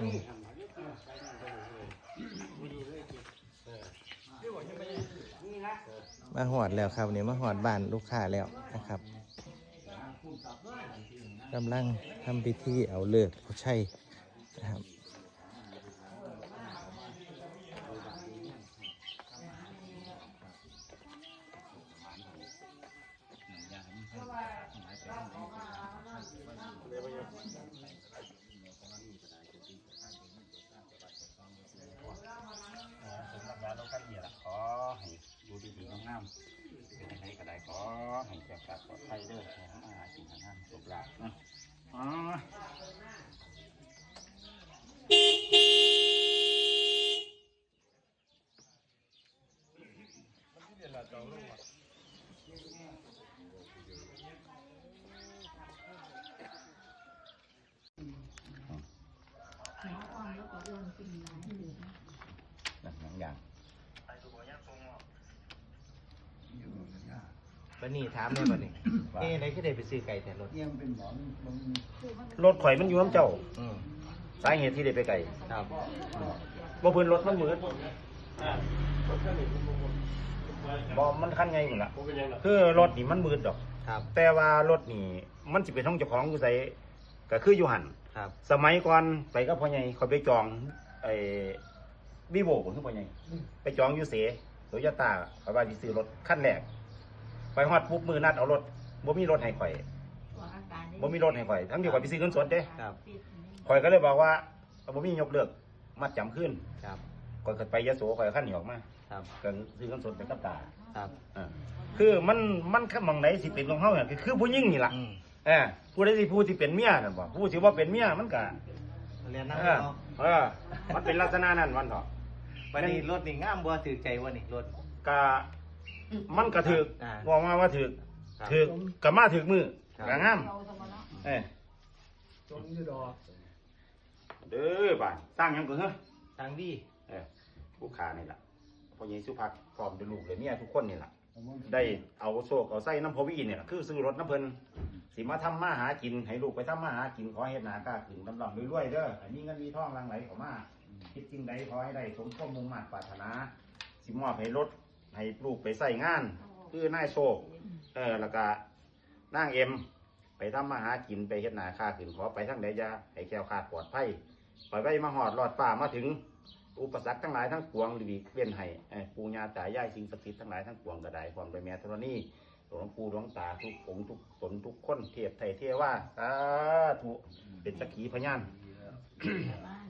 มาหอดแล้วครับเนี่ยมาหอดบ้านลูกค้าแล้วนะครับกำลังทำพิธีเอาเลิกเอาใช่นะครับ ก้กัดปลอดภัยเด้อให้อาหารกินอาหารสุขลาภนะอ๋อ หนังอย่าง บันนี้ถามเลยบันนี้เอ๊ะไหนคือได้ไปซื้อไก่แต่รถยังเป็นหมอนบางรถข่อยมันอยู่น้ำเจ้า อืมสาเหตุที่ได้ไปไกลครับบ่พื้นรถมันมืดบ่มันคันไงหมดละคือรถนี่มันมืดดอก ครับแต่ว่ารถนี่มันสิเป็นห้องเจ้าของอยู่ไสก็คืออยู่หัน ครับสมัยก่อนไปกับพ่อใหญ่เขาไปจองไอ้วิโวของพ่อใหญ่ไปจองอยู่เสโตโยต้าเขาว่าสิซื้อรถคันแรก ไปฮอดปุ๊บมือนัดเอารถบ่มีรถให้ข่อยบ่มีรถให้ข่อย ทั้งที่ข่อยไปซื้อเงินสดเด้ครับ ข่อยก็เลยบอกว่าบ่มียกเลิกมัดจำขึ้นครับข่อยก็ไปยโสข่อยก็คันหนีออกมาครับก็ซื้อเงินสดไปกับตาครับอ่าคือมันมันแค่มองไหนสิเป็นของเฮาเนี่ยคือคือผู้หญิงนี่ล่ะอืมเออผู้ใดสิผู้ที่เป็นเมียนั่นบ่ผู้ที่ว่าเป็นเมียมันก็เรียนนั่งเออเนาะเออ มันเป็นลักษณะนั้นวันเถอะบันนี้รถนี่งามบ่ถือใจวะนี่รถกะ มันกระถึกอ่าบอกมาว่าถึกครับถึกกะมาถึกมือครับกะงามเอ้ยจนอยู่ดอกเด้อบ้านสร้างหยังก็เฮ้อทางดีเออผู้ขานี่ล่ะพ่อใหญ่สุภักพร้อมด้วยลูกเลยเมียทุกคนนี่ล่ะผมว่าได้เอาโชคเอาไส้น้ำพอวีเนี่ยล่ะคือซื้อรถน้ำเพิ่นสิมาทำมาหากินให้ลูกไปทำมาหากินขอเฮ็ดหนากล้าขึ้นลำลำรวยๆเด้อให้มีเงินมีทองหลังไหลเข้ามาคิดจริงใดขอให้ได้สมความมุ่งมั่นปรารถนา สิมอบให้รถ ให้ลูกไปใส่งาน คือนายโชคเออแล้วก็นางเอ็ม ไปทำมาหากินไปเฮ็ดนาค่าขึ้นขอไปทั้งใดอยาให้แคล้วคลาดปลอดภัยปล่อยไว้มาหอดรอดป่ามาถึง อุปสรรคทั้งหลายทั้งปวงหลีกเลี่ยนให้เอ้ยปู่ย่าตายายสิ่งศักดิ์สิทธิ์ทั้งหลายทั้งปวงกระไดพร้อมโดยแม่ธรณีหลวงปู่หลวงตาทุกองค์ทุกตนทุกคนเทียบไทยเทว่าสาธุเป็นสักขีพยาน